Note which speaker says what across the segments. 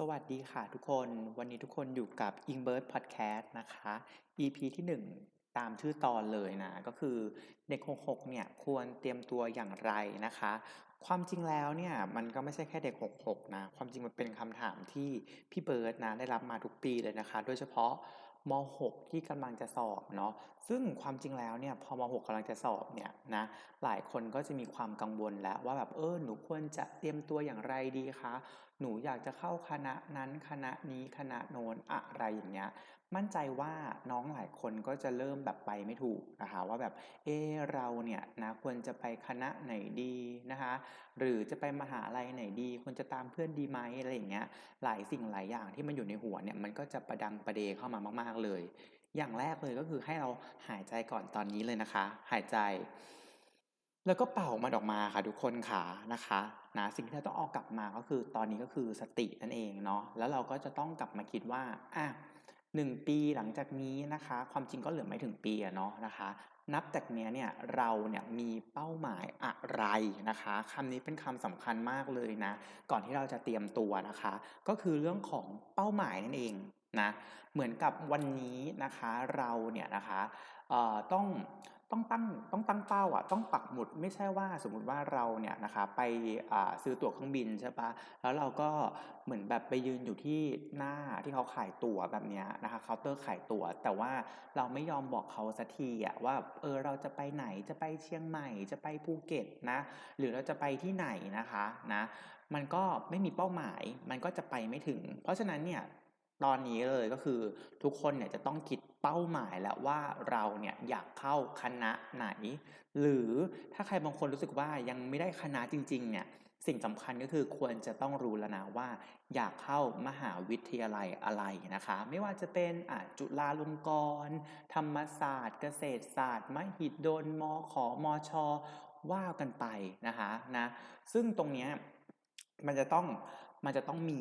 Speaker 1: สวัสดีค่ะทุกคน วันนี้ทุกคนอยู่กับ i n b i r d Podcast นะคะ EP ที่ 1 ตามชื่อตอนเลยนะ ก็คือเด็ก 66 เนี่ยควรเตรียมตัวอย่างไรนะคะ ความจริงแล้วเนี่ยมันก็ไม่ใช่แค่เด็ก 66 นะ ความจริงมันเป็นคำถามที่พี่เบิร์ดนะได้รับมาทุกปีเลยนะคะ โดยเฉพาะม .6 ที่กำลังจะสอบเนาะซึ่งความจริงแล้วเนี่ยพอม .6 กำลังจะสอบเนี่ยนะหลายคนก็จะมีความกังวลแล้วว่าแบบเออหนูควรจะเตรียมตัวอย่างไรดีคะ หนูอยากจะเข้าคณะนั้นคณะนี้คณะโน้นอะไรอย่างเงี้ย มั่นใจว่าน้องหลายคนก็จะเริ่มแบบไปไม่ถูกนะคะว่าแบบเออเราเนี่ยนะควรจะไปคณะไหนดีนะคะ หรือจะไปมหาลัยไหนดีควรจะตามเพื่อนดีไหมอะไรอย่างเงี้ยหลายสิ่งหลายอย่างที่มันอยู่ในหัวเนี่ยมันก็จะประดังประเดเข้ามามาก ๆเลย อย่างแรกเลยก็คือให้เราหายใจก่อนตอนนี้เลยนะคะ หายใจ แล้วก็เป่ามันออกมาค่ะทุกคนค่ะนะคะนะสิ่งที่เราต้องเอากลับมาก็คือตอนนี้ก็คือสตินั่นเองเนาะแล้วเราก็จะต้องกลับมาคิดว่าอะหนึ่งปีหลังจากนี้นะคะ ความจริงก็เหลือไม่ถึงปีอะเนาะนะคะ นับจากเนี้ยเนี่ยเราเนี่ยมีเป้าหมายอะไรนะคะคำนี้เป็นคำสำคัญมากเลยนะ ก่อนที่เราจะเตรียมตัวนะคะ ก็คือเรื่องของเป้าหมายนั่นเองนะเหมือนกับวันนี้นะคะเราเนี่ยนะคะเอ่อต้อง ต้องตั้งต้องตั้งเป้าอะต้องปักหมุดไม่ใช่ว่าสมมุติว่าเราเนี่ยนะคะไปซื้อตั๋วเครื่องบินใช่ปะแล้วเราก็เหมือนแบบไปยืนอยู่ที่หน้าที่เขาขายตั๋วแบบเนี้ยนะคะเคาน์เตอร์ขายตั๋ว แต่ว่าเราไม่ยอมบอกเขาสักทีอะว่าเออเราจะไปไหนจะไปเชียงใหม่จะไปภูเก็ตนะหรือเราจะไปที่ไหนนะคะนะมันก็ไม่มีเป้าหมายมันก็จะไปไม่ถึง เพราะฉะนั้นเนี่ยตอนนี้เลยก็คือทุกคนเนี่ยจะต้องคิด เป้าหมายแล้วว่าเราเนี่ยอยากเข้าคณะไหน หรือถ้าใครบางคนรู้สึกว่ายังไม่ได้คณะจริงๆเนี่ยสิ่งสำคัญก็คือควรจะต้องรู้แล้วนะว่า อยากเข้ามหาวิทยาลัยอะไรนะคะ ไม่ว่าจะเป็นอจุฬาลงกรณ์ ธรรมศาสตร์ เกษตรศาสตร์มหิดลมขมชว่ากันไปนะคะนะซึ่งตรงเนี้ย มันจะต้องมันจะต้องมี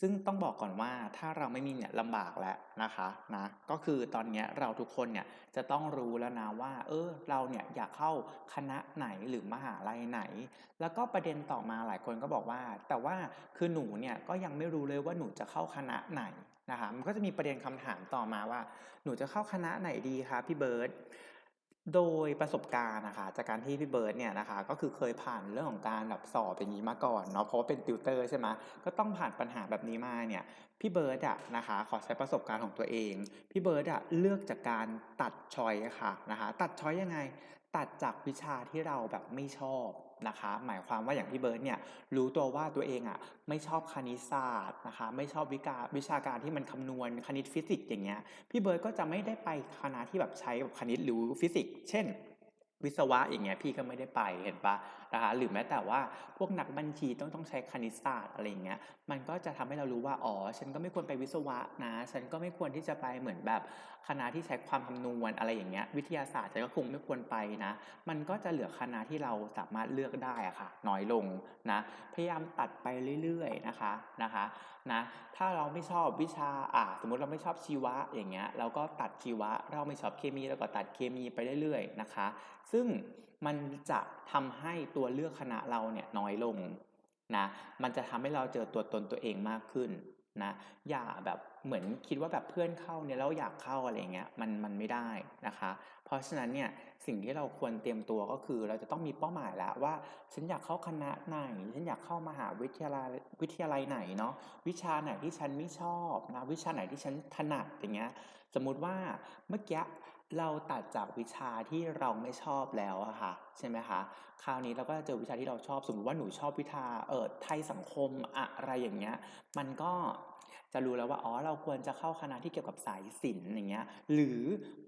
Speaker 1: ซึ่งต้องบอกก่อนว่าถ้าเราไม่มีเนี่ยลำบากแล้วนะคะนะก็คือตอนนี้เราทุกคนเนี่ยจะต้องรู้แล้วนะว่า เออเราเนี่ยอยากเข้าคณะไหนหรือมหาลัยไหน แล้วก็ประเด็นต่อมาหลายคนก็บอกว่า แต่ว่าคือหนูเนี่ยก็ยังไม่รู้เลยว่าหนูจะเข้าคณะไหนนะคะมันก็จะมีประเด็นคำถามต่อมาว่า หนูจะเข้าคณะไหนดีคะพี่เบิร์ต โดยประสบการณ์นะคะจากการที่พี่เบิร์ดเนี่ยนะคะก็คือเคยผ่านเรื่องของการแบบสอบอย่างนี้มาก่อนเนาะเพราะเป็นติวเตอร์ใช่ไหมก็ต้องผ่านปัญหาแบบนี้มาเนี่ยพี่เบิร์ดอะนะคะขอใช้ประสบการณ์ของตัวเอง พี่เบิร์ดอะเลือกจากการตัดชอยอะค่ะนะคะตัดชอยยังไง ตัดจากวิชาที่เราแบบไม่ชอบนะคะ หมายความว่าอย่างพี่เบิร์ดเนี่ยรู้ตัวว่าตัวเองอะไม่ชอบคณิตศาสตร์นะคะไม่ชอบวิกาวิชาการที่มันคำนวณคณิตฟิสิกส์อย่างเงี้ยพี่เบิร์ดก็จะไม่ได้ไปคณะที่แบบใช้แบบคณิตหรือฟิสิกส์เช่นวิศวะอย่างเงี้ยพี่ก็ไม่ได้ไปเห็นปะนะคะหรือแม้แต่ว่าพวกนักบัญชีต้องต้องใช้คณิตศาสตร์อะไรอย่างเงี้ยมันก็จะทำให้เรารู้ว่าอ๋อฉันก็ไม่ควรไปวิศวะนะ ฉันก็ไม่ควรที่จะไปเหมือนแบบ คณะที่ใช้ความคำนวณอะไรอย่างเงี้ยวิทยาศาสตร์ฉันก็คงไม่ควรไปนะ มันก็จะเหลือคณะที่เราสามารถเลือกได้อะค่ะ น้อยลงนะพยายามตัดไปเรื่อยๆนะคะนะคะนะถ้าเราไม่ชอบวิชาอ่าสมมติเราไม่ชอบชีวะอย่างเงี้ยเราก็ตัดชีวะ เราไม่ชอบเคมีเราก็ตัดเคมีไปเรื่อยๆนะคะ ซึ่งมันจะทำให้ตัวเลือกคณะเราเนี่ยน้อยลงนะมันจะทำให้เราเจอตัวตนตัวเองมากขึ้นนะอย่าแบบ เหมือนคิดว่าแบบเพื่อนเข้าเนี่ยแล้วอยากเข้าอะไรเงี้ยมันมันไม่ได้นะคะ เพราะฉะนั้นเนี่ยสิ่งที่เราควรเตรียมตัวก็คือเราจะต้องมีเป้าหมายแล้วว่าฉันอยากเข้าคณะไหนฉันอยากเข้ามหาวิทยาลัยวิทยาลัยไหนเนาะวิชาไหนที่ฉันไม่ชอบนะวิชาไหนที่ฉันถนัดอย่างเงี้ยสมมุติว่าเมื่อกี้เราตัดจากวิชาที่เราไม่ชอบแล้วอะค่ะใช่ไหมคะคราวนี้เราก็จะเจอวิชาที่เราชอบสมมติว่าหนูชอบวิชาเออไทยสังคมอะไรอย่างเงี้ยมันก็ จะรู้แล้วว่าอ๋อเราควรจะเข้าคณะที่เกี่ยวกับสายศิลป์อย่างเงี้ยหรือ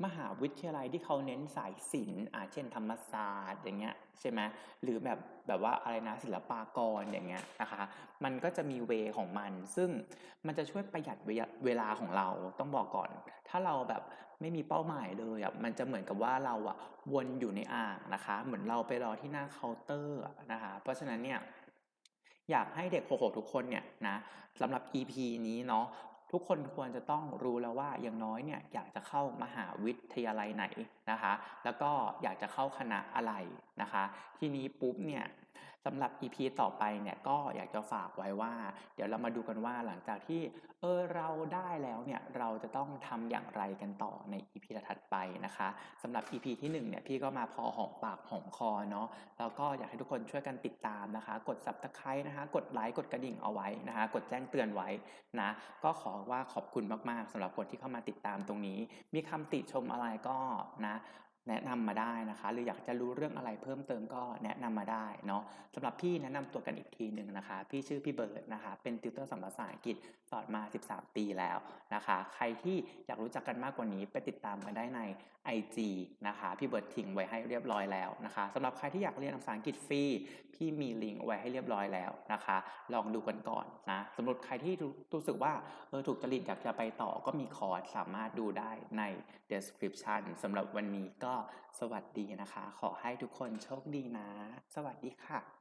Speaker 1: มหาวิทยาลัยที่เขาเน้นสายศิลป์อ่าเช่นธรรมศาสตร์อย่างเงี้ยใช่ไหมหรือแบบแบบว่าอะไรนะศิลปากรอย่างเงี้ยนะคะมันก็จะมีเวของมัน ซึ่งมันจะช่วยประหยัดเวลาของเราต้องบอกก่อน ถ้าเราแบบไม่มีเป้าหมายเลยอะมันจะเหมือนกับว่าเราอะวนอยู่ในอ่างนะคะ เหมือนเราไปรอที่หน้าเคาน์เตอร์นะคะ เพราะฉะนั้นเนี่ย อยากให้เด็กโหทุกคนเนี่ยนะสำหรับ EP นี้เนาะทุกคนควรจะต้องรู้แล้วว่าอย่างน้อยเนี่ยอยากจะเข้ามหาวิทยาลัยไหนนะคะ แล้วก็อยากจะเข้าคณะอะไรนะคะ ทีนี้ปุ๊บเนี่ย สำหรับ EP ต่อไปเนี่ยก็อยากจะฝากไว้ว่า เดี๋ยวเรามาดูกันว่าหลังจากที่เออเราได้แล้วเนี่ยเราจะต้องทำอย่างไรกันต่อใน EP ถัดไปนะคะสำหรับ EP ที่1เนี่ยพี่ก็มาพอหอมปากหอมคอเนาะแล้วก็อยากให้ทุกคนช่วยกันติดตามนะคะ กด Subscribe นะคะ กดไลค์กดกระดิ่งเอาไว้นะคะ กดแจ้งเตือนไว้นะก็ขอว่าขอบคุณมากๆสำหรับคนที่เข้ามาติดตามตรงนี้ มีคำติชมอะไรก็นะ แนะนำมาได้นะคะ หรืออยากจะรู้เรื่องอะไรเพิ่มเติมก็แนะนำมาได้เนาะสำหรับพี่แนะนำตัวกันอีกทีหนึ่งนะคะ พี่ชื่อพี่เบิร์ดนะคะ เป็นติวเตอร์สอนภาษาอังกฤษสอนมา 13 ปีแล้วนะคะ ใครที่อยากรู้จักกันมากกว่านี้ไปติดตามกันได้ใน IG นะคะ พี่เบิร์ดทิ้งไว้ให้เรียบร้อยแล้วนะคะสำหรับใครที่อยากเรียนภาษาอังกฤษฟรีพี่มีลิงก์ไว้ให้เรียบร้อยแล้วนะคะ ลองดูกันก่อนนะสำหรับใครที่รู้รู้สึกว่าเออถูกจริตอยากจะไปต่อก็มีคอร์สสามารถดูได้ใน description สำหรับวันนี้ก็สวัสดีนะคะ ขอให้ทุกคนโชคดีนะ สวัสดีค่ะ